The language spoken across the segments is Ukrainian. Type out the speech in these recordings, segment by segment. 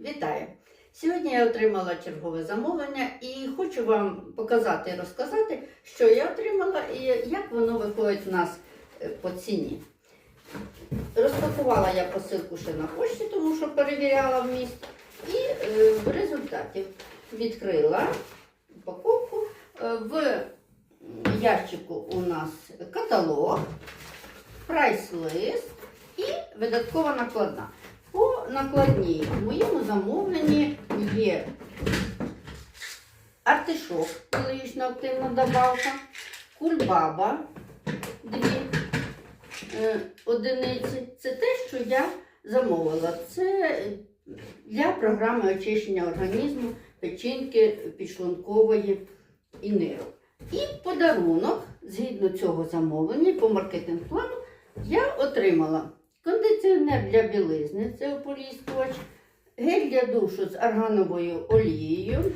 Вітаю! Сьогодні я отримала чергове замовлення і хочу вам показати і розказати, що я отримала і як воно виходить в нас е, по ціні. Розпакувала я посилку ще на пошті, тому що перевіряла вміст. І е, в результаті відкрила упаковку. Е, в ящику у нас каталог, прайс-лист і видаткова накладна. По накладній в моєму замовленні є артишок, екологічно активна добавка, кульбаба дві е, одиниці. Це те, що я замовила. Це для програми очищення організму, печінки, підшлункової і нирок. І подарунок, згідно цього замовлення, по маркетинг плану, я отримала кондиціонер для білизни, це ополіскувач, гель для душу з аргановою олією,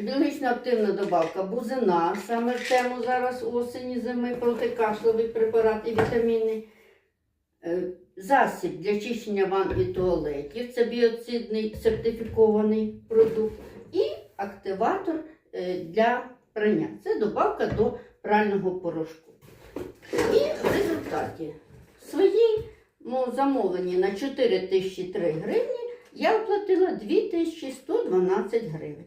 біологічно активна добавка бузина, саме в тему зараз осені, зими, протикашловий препарат і вітамінний. Е, Засіб для чищення ванн і туалетів, це біоцидний сертифікований продукт. І активатор е, для прання. Це добавка до прального порошку. І в результаті своєму замовленні на 4003 гривні я оплатила 2112 гривень.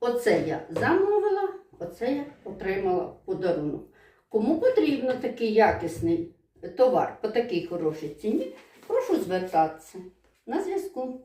Оце я замовила, оце я отримала подарунок. Кому потрібно такий якісний товар по такій хорошій ціні, прошу звертатися на зв'язку.